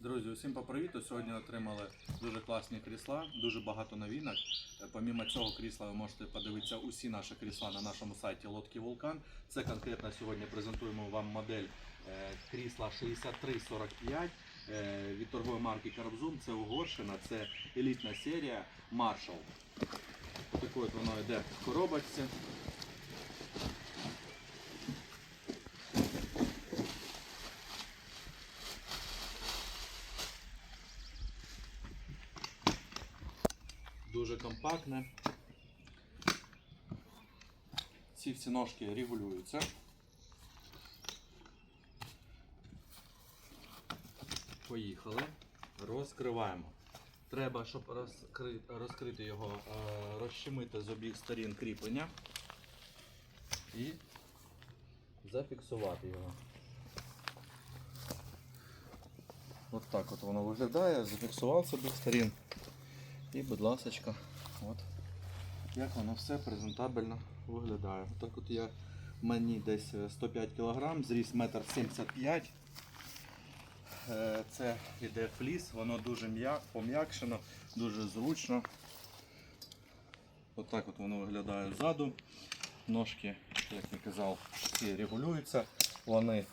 Друзі, усім по. Сьогодні отримали дуже класні крісла, дуже багато новинок. Е, Помімо цього крісла ви можете подивитися усі наші крісла на нашому сайті Лодки Вулкан. Це конкретно сьогодні презентуємо вам модель е, крісла 6345 е, від торгової марки Карбзум. Це Угорщина, це елітна серія Marshall. Таке от воно йде в коробочці. Дуже компактне. Ці всі ножки регулюються. Поїхали. Розкриваємо. Треба, щоб розкри... розкрити його, е, розщемити з обох сторін кріплення і зафіксувати його. От так от воно виглядає, зафіксував з обох сторін. І, будь ласочка, от як воно все презентабельно виглядає. Так от я мені десь е, 105 кг, зріс 1,75 м. Е, Це іде фліс, воно дуже м'я- пом'якшено, дуже зручно. От так от воно виглядає ззаду. Ножки, як я казав, всі регулюються. Вони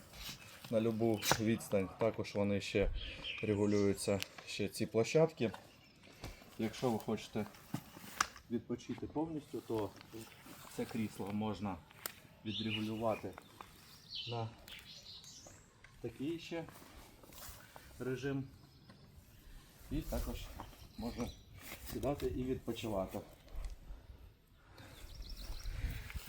на любу відстань, також вони ще регулюються ще ці площадки. Якщо ви хочете відпочити повністю, то це крісло можна відрегулювати на такий ще режим. І також можна сідати і відпочивати.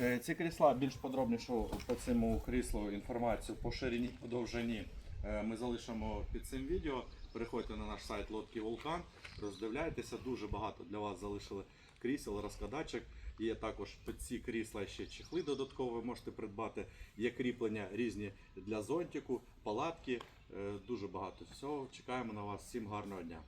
Е, Ці крісла більш подробнішу по цьому кріслу інформацію по ширині, по довжині е, ми залишимо під цим відео. Переходьте на наш сайт Лодки Вулкан, роздивляйтеся, дуже багато для вас залишили крісел, розкладачок. Є також під ці крісла ще чехли додатково можете придбати. Є кріплення різні для зонтику, палатки. Е, Дуже багато всього. Чекаємо на вас. Всім гарного дня.